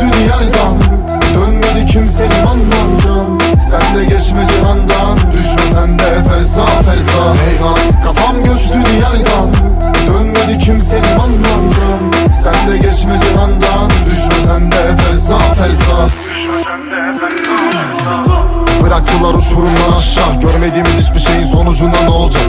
diyardan Dönmedi kimsenin anlamcan Sen de geçme cihandan Düşme sen de fersa fersa Heyhat kafam göçtü diyardan Dönmedi kimsenin anlamcan Sen de geçme cihandan Düşme sen de fersa fersa Bıraktılar uçurumdan aşağı. Görmediğimiz hiçbir şeyin sonucunda ne olacak?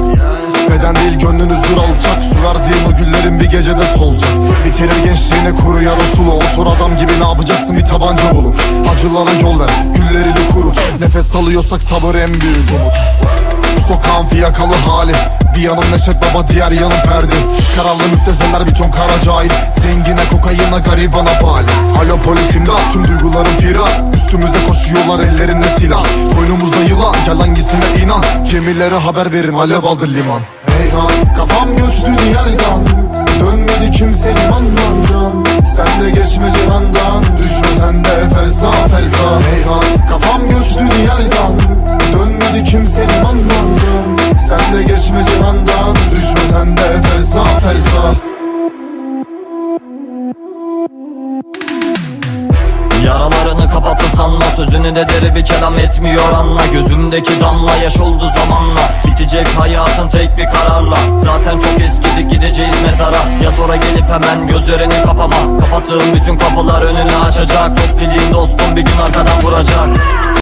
Beden değil gönlünüz zür alacak verdiğin o güllerin bir gecede solacak. Bitirir gençliğini kuru yarı sulu. Otur adam gibi ne yapacaksın? Bir tabanca bulup Acılara yol ver. Güllerini kurut. Nefes alıyorsak sabır en büyük umut. Bu sokağın fiyakalı hali. Bir yanım Neşet Baba diğer yanım Ferdi. Kararlı müptezeller bir ton kara cahil. Zengine kokayına garibana bali. Alo polis imdat. Tüm duygularım firar. Üstümüze koşuyorlar ellerinde silah. Koynumuzda yılan. Gel hangisine inan? Gemilere haber verin. Alev aldı liman Heyhat kafam göçtü diyardan. Dönmedi kimsenin anlamcan Sen de geçme cihandan. Düşme sen de fersa fersa Heyhat kafam göçtü diyardan. Dönmedi kimsenin anlamcan Sen de geçme cihandan. Düşme sen de fersa fersa Sözünü de deri bir kelam etmiyor anla. Gözümdeki damla yaş oldu zamanla. Bitecek hayatın tek bir kararla. Zaten çok eskidik gideceğiz mezara. Ya sonra gelip hemen gözlerini kapama. Kapattığım bütün kapılar önünü açacak. Dost bildiğin dostum bir gün arkadan vuracak